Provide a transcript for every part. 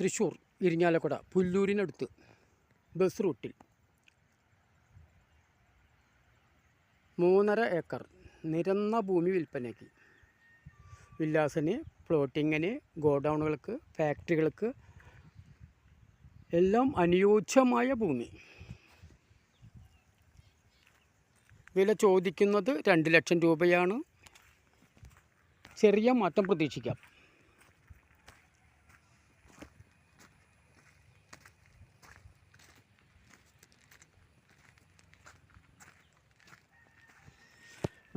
Thrissur Irinjalakuda പുല്ലൂരിനടുത്ത് bus റൂട്ടിൽ. മൂന്നര acre നിരന്ന ഭൂമി വിൽപ്പനയ്ക്ക്. വില്ലാസിന് പ്ലോട്ടിങ്ങിന് ഗോഡൗണുകൾക്ക് ഫാക്ടറികൾക്ക് എല്ലാം അനുയോജ്യമായ ഭൂമി. വില ചോദിക്കുന്നത് രണ്ട് ലക്ഷം രൂപയാണ്. ചെറിയ മാറ്റം പ്രതീക്ഷിക്കാം.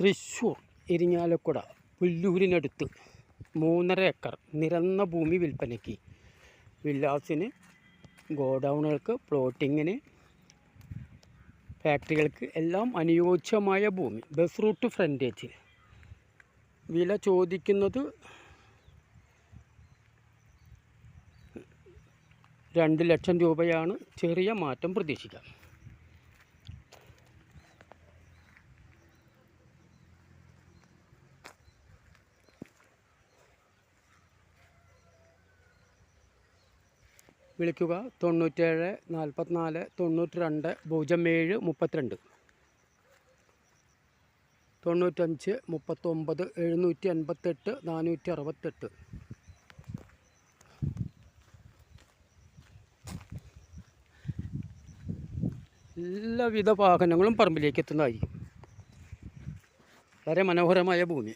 തൃശ്ശൂർ ഇരിങ്ങാലക്കുട പുല്ലൂരിനടുത്ത് മൂന്നര ഏക്കർ നിരന്ന ഭൂമി വിൽപ്പനയ്ക്ക്. വില്ലാസിന് ഗോഡൗണുകൾക്ക് പ്ലോട്ടിങ്ങിന് ഫാക്ടറികൾക്ക് എല്ലാം അനുയോജ്യമായ ഭൂമി. Bus route frontage. വില ചോദിക്കുന്നത് രണ്ട് ലക്ഷം രൂപയാണ്. ചെറിയ മാറ്റം പ്രതീക്ഷിക്കാം. വിളിക്കുക തൊണ്ണൂറ്റേഴ് നാൽപ്പത്തിനാല് തൊണ്ണൂറ്റി രണ്ട് പൂജ്യം ഏഴ് മുപ്പത്തിരണ്ട്. തൊണ്ണൂറ്റഞ്ച് മുപ്പത്തൊമ്പത് എഴുന്നൂറ്റി എൺപത്തെട്ട് നാനൂറ്റി അറുപത്തെട്ട്. എല്ലാവിധ വാഹനങ്ങളും പറമ്പിലേക്ക് എത്തുന്നതായിരിക്കും വളരെ മനോഹരമായ ഭൂമി.